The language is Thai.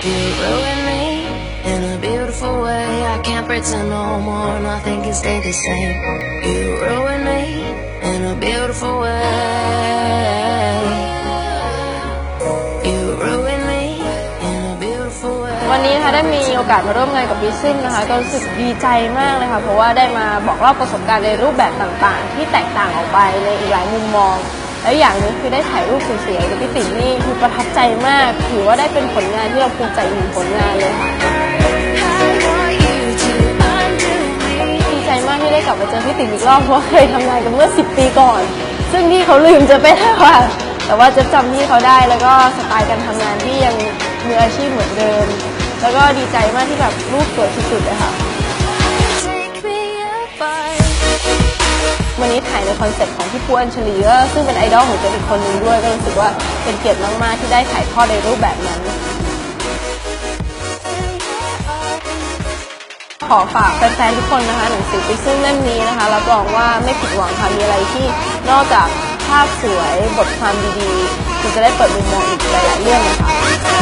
You ruin me in a beautiful way. I can't pretend no more. Nothing can stay the same. You ruin me in a beautiful way. You ruin me in a beautiful way. วันนี้นะคะได้มีโอกาสมาร่วมงานกับบิซึมนะคะก็รู้สึกดีใจมากเลยค่ะเพราะว่าได้มาบอกเล่าประสบการณ์ในรูปแบบต่างๆ ที่แตกต่างออกไปในอีกหลายมุมมอง แล้วอย่างนึงคือได้ถ่ายรูปสวยๆกับพี่ติ๋มนี่คือประทับใจมาก ถือว่าได้เป็นผลงานที่เราภูมิใจอีกหนึ่งผลงานเลยค่ะดีใจมากที่ได้กลับมาเจอพี่ติ๋มอีกรอบเพราะเคยทำงานกันเมื่อ 10 ปีก่อน ซึ่งที่เขาลืมจะไปแล้วค่ะแต่ว่าจะจำที่เขาได้แล้วก็สไตล์การทำงานที่ยังมืออาชีพเหมือนเดิม แล้วก็ดีใจมากที่แบบรูปสวยสุดๆเลยค่ะ วันนี้ถ่ายในคอนเซ็ปต์ของพี่ปูอัญชลีก็ซึ่งเป็นไอดอลของเจนอีกคนนึงด้วย ก็รู้สึกว่าเป็นเกียรติมาก ๆ ที่ได้ถ่ายทอดในรูปแบบนั้น ขอฝากแฟน ๆ ทุกคนนะคะหนังสือปิซึ่งเล่มนี้นะคะรับรองว่าไม่ผิดหวังค่ะมีอะไรที่นอกจากภาพสวยบทความดีๆคุณจะได้เปิดมุมมองอีกหลายๆเรื่องนะคะ